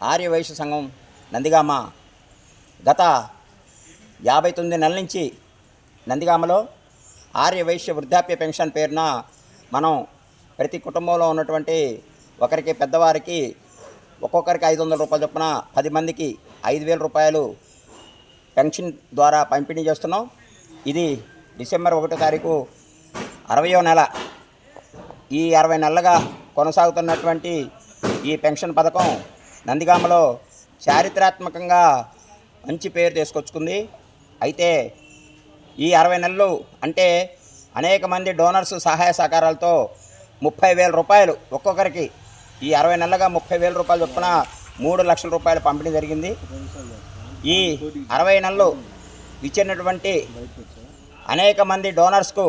ఆర్య వైశ్య సంఘం నందిగామ గత యాభై తొమ్మిది నెలల నుంచి నందిగామలో ఆర్య వైశ్య వృద్ధాప్య పెన్షన్ పేరున మనం ప్రతి కుటుంబంలో ఉన్నటువంటి ఒకరికి పెద్దవారికి ఒక్కొక్కరికి ఐదు వందల రూపాయల చొప్పున పది మందికి ఐదు వేల రూపాయలు పెన్షన్ ద్వారా పంపిణీ చేస్తున్నాం. ఇది డిసెంబర్ ఒకటో తారీఖు అరవయో నెల. ఈ అరవై నెలలుగా కొనసాగుతున్నటువంటి ఈ పెన్షన్ పథకం నందిగామలో చారిత్రాత్మకంగా మంచి పేరు తీసుకొచ్చుకుంది. అయితే ఈ అరవై నెలలు అంటే అనేక మంది డోనర్స్ సహాయ సహకారాలతో ముప్పై వేల రూపాయలు ఒక్కొక్కరికి ఈ అరవై నెలలుగా ముప్పై వేల రూపాయలు చొప్పున మూడు లక్షల రూపాయలు పంపిణీ జరిగింది. ఈ అరవై నెలలు ఇచ్చినటువంటి అనేక మంది డోనర్స్కు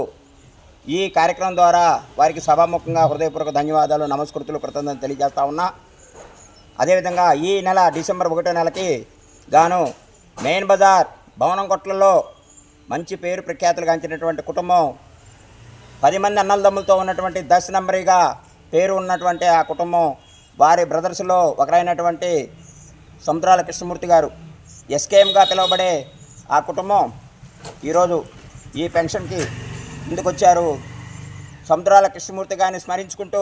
ఈ కార్యక్రమం ద్వారా వారికి సభాముఖంగా హృదయపూర్వక ధన్యవాదాలు నమస్కృతులు కృతజ్ఞతలు తెలియజేస్తా ఉన్నా. అదేవిధంగా ఈ నెల డిసెంబర్ ఒకటో నెలకి గాను మెయిన్ బజార్ భవనం కొట్లలో మంచి పేరు ప్రఖ్యాతులు గాంచినటువంటి కుటుంబం. పది మంది అన్నలదమ్ములతో ఉన్నటువంటి దశ నెంబరీగా పేరు ఉన్నటువంటి ఆ కుటుంబం. వారి బ్రదర్స్లో ఒకరైనటువంటి సముద్రాల కృష్ణమూర్తి గారు ఎస్కేఎంగా పిలువబడే ఆ కుటుంబం. ఈరోజు ఈ పెన్షన్కి ముందుకొచ్చారు. సముద్రాల కృష్ణమూర్తి గారిని స్మరించుకుంటూ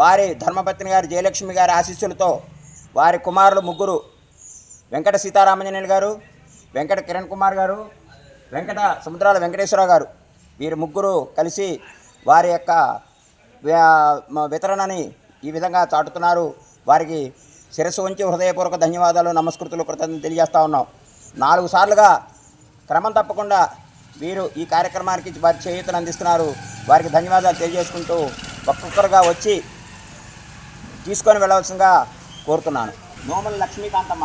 వారి ధర్మపత్ని గారు జయలక్ష్మి గారి ఆశీస్సులతో వారి కుమారులు ముగ్గురు వెంకట సీతారామంజనేయులు గారు వెంకట కిరణ్ కుమార్ గారు వెంకట సముద్రాల వెంకటేశ్వరరావు గారు వీరు ముగ్గురు కలిసి వారి యొక్క వితరణని ఈ విధంగా చాటుతున్నారు. వారికి శిరస్సు వంచి హృదయపూర్వక ధన్యవాదాలు నమస్కృతులు కృతజ్ఞతలు తెలియజేస్తా ఉన్నాం. నాలుగు సార్లుగా క్రమం తప్పకుండా వీరు ఈ కార్యక్రమానికి వారి చేయూతను అందిస్తున్నారు. వారికి ధన్యవాదాలు తెలియజేసుకుంటూ ఒక్కొక్కరుగా వచ్చి తీసుకొని వెళ్ళవలసిందిగా కోరుతున్నాను. నోమల లక్ష్మీకాంతమ్మ.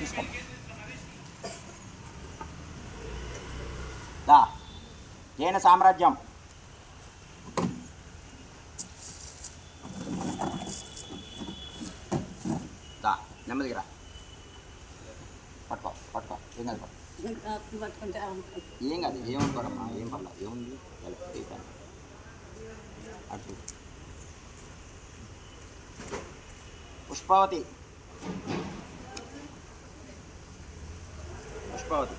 తీసుకో. జైన సామ్రాజ్యం. దా నెమ్మదిగా పట్టుకో పట్టుకో ఏం కాదు పట్టుకో. ఏం కాదు ఏమనుకోరమ్మా ఏం పర్లా ఏముంది వెళ్ళ, తీస్తాను. అటు చూడు. పుష్పావతి పుష్పావతి